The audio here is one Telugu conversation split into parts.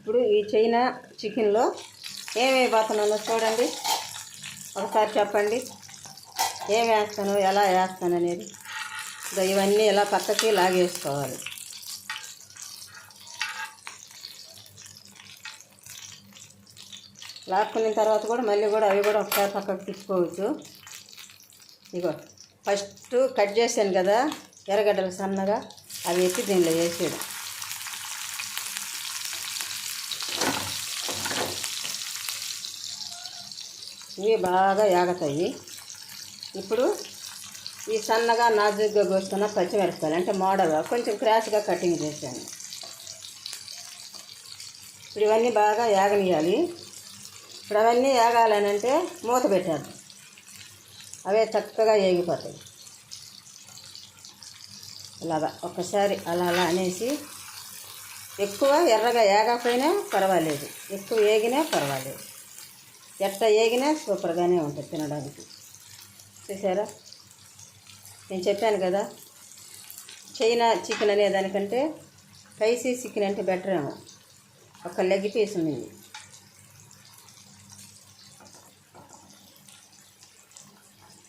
ఇప్పుడు ఈ చైనా చికెన్లో ఏం వేయబోతున్నానో చూడండి. ఒకసారి చెప్పండి. ఏం వేస్తాను ఎలా వేస్తాను అనేది. ఇవన్నీ ఇలా పక్కకి లాగేసుకోవాలి. లాక్కున్న తర్వాత కూడా మళ్ళీ కూడా అవి కూడా ఒకసారి పక్కకు తిప్పుకోవచ్చు ఇగో ఫస్ట్ కట్ చేశాను కదా ఎర్రగడ్డలు సన్నగా అవి ఎత్తి దీనిలో వేసేయడం. ఇవి బాగా యాగతాయి. ఇప్పుడు ఈ సన్నగా నాజుగ్గా కోసుకున్న పచ్చిమిరపకాయలు అంటే మోడల్గా కొంచెం క్రాష్గా కటింగ్ చేశాను. ఇప్పుడు ఇవన్నీ బాగా యాగనియాలి ఇప్పుడు అవన్నీ యాగాలని అంటే మూత పెట్టాలి. అవే చక్కగా ఏగిపోతాయి. ఇలాగా ఒక్కసారి అలా అలా అనేసి ఎక్కువ ఎర్రగా ఏగకపోయినా పర్వాలేదు. ఎక్కువ ఏగినా పర్వాలేదు. ఎట్ట ఏగినా సూపర్గానే ఉంటుంది తినడానికి. చూసారా? నేను చెప్పాను కదా చైనా చికెన్ అనే దానికంటే స్పైసీ చికెన్ అంటే బెటర్ ఏమో. ఒక లెగ్ పీస్ ఉంది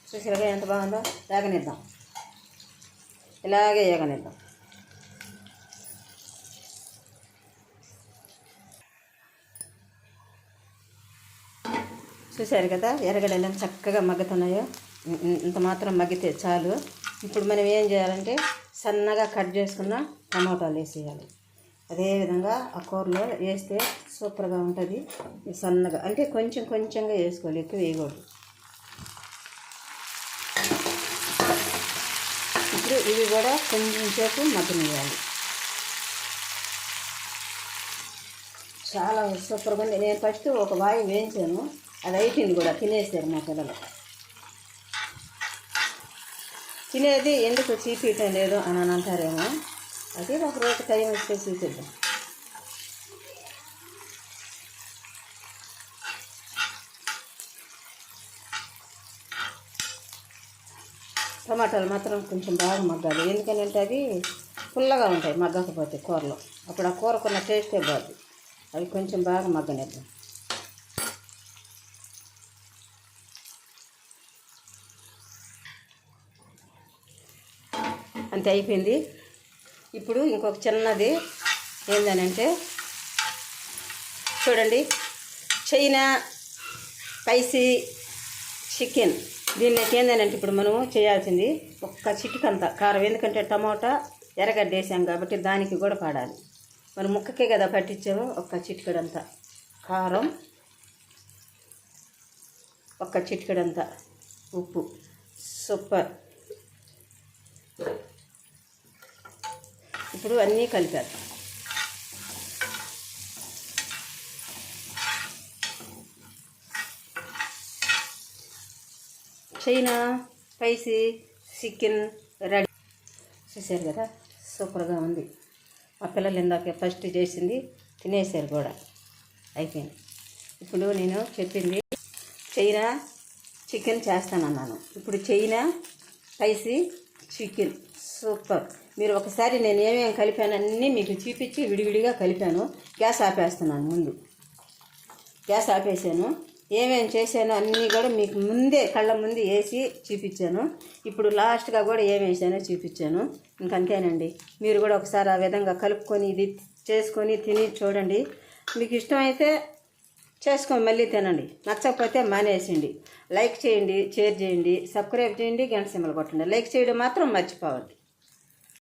చూసారా ఎంత బాగుందో? ఏగనిద్దాం. ఇలాగే ఏగనిద్దాం. చూశారు కదా? ఎర్రగడ్డలు చక్కగా మగ్గుతున్నాయో. ఇంత మాత్రం మగ్గితే చాలు. ఇప్పుడు మనం ఏం చేయాలంటే సన్నగా కట్ చేసుకున్న టమాటాలు వేసేయాలి. అదేవిధంగా ఆ కూరలో వేస్తే సూపర్గా ఉంటుంది. సన్నగా అంటే కొంచెం కొంచెంగా వేసుకోవాలి ఎక్కువ వేయకూడదు. ఇప్పుడు ఇవి కూడా కొంచెం సేపు మగ్గనియాలి చాలా సూపర్గా ఉంది. నేను ఫస్ట్ ఒక వాయి వేయించాను. అది అయిపోయింది కూడా తినేసారు మా పిల్లలు. తినేది ఎందుకు చీపీయటం లేదు అని అని అంటారేమో. అది ఒక రోజు టైం వస్తే చూపిద్దాం. టమాటాలు మాత్రం కొంచెం బాగా మగ్గాలి. ఎందుకంటే అవి పుల్లగా ఉంటాయి మగ్గకపోతే కూరలో. అప్పుడు ఆ కూరకున్న టేస్టే బాగుంది. అవి కొంచెం బాగా మగ్గనిద్దాం. అంతే అయిపోయింది. ఇప్పుడు ఇంకొక చిన్నది ఏంటనంటే చూడండి చైనా స్పైసీ చికెన్. దీనిలోకి ఏంటంటే ఇప్పుడు మనము చేయాల్సింది ఒక్క చిటికంత కారం. ఎందుకంటే టమోటా ఎర్రగడ్డ వేసాం కాబట్టి దానికి కూడా పడాలి. మరి ముక్కకే కదా పట్టించాము ఒక్క చిటికడంత. కారం ఒక్క చిటికడంత. ఉప్పు. సూపర్. ఇప్పుడు అన్నీ కలిపారు. China spicy chicken ready. చూసారు కదా? సూపర్గా ఉంది. మా పిల్లలు ఇందాక ఫస్ట్ చేసింది తినేసారు కూడా. అయిపోయింది. ఇప్పుడు నేను చెప్పింది చైనా చికెన్ చేస్తానన్నాను. ఇప్పుడు చైనా స్పైసీ చికెన్. సూపర్. మీరు ఒకసారి నేను ఏమేమి కలిపాను అన్నీ మీకు చూపించి విడివిడిగా కలిపాను. గ్యాస్ ఆపేస్తున్నాను ముందు. గ్యాస్ ఆపేసాను ఏమేమి చేశాను అన్నీ కూడా మీకు ముందే కళ్ళ ముందు వేసి చూపించాను. ఇప్పుడు లాస్ట్గా కూడా ఏమేసానో వేసానో చూపించాను. ఇంకంతేనండి మీరు కూడా ఒకసారి ఆ విధంగా కలుపుకొని ఇది చేసుకొని తిని చూడండి. మీకు ఇష్టమైతే చేసుకొని మళ్ళీ తినండి. నచ్చకపోతే మానేసిండి లైక్ చేయండి షేర్ చేయండి సబ్స్క్రైబ్ చేయండి గంట సింబల్ కొట్టండి. లైక్ చేయడం మాత్రం మర్చిపోవద్దు.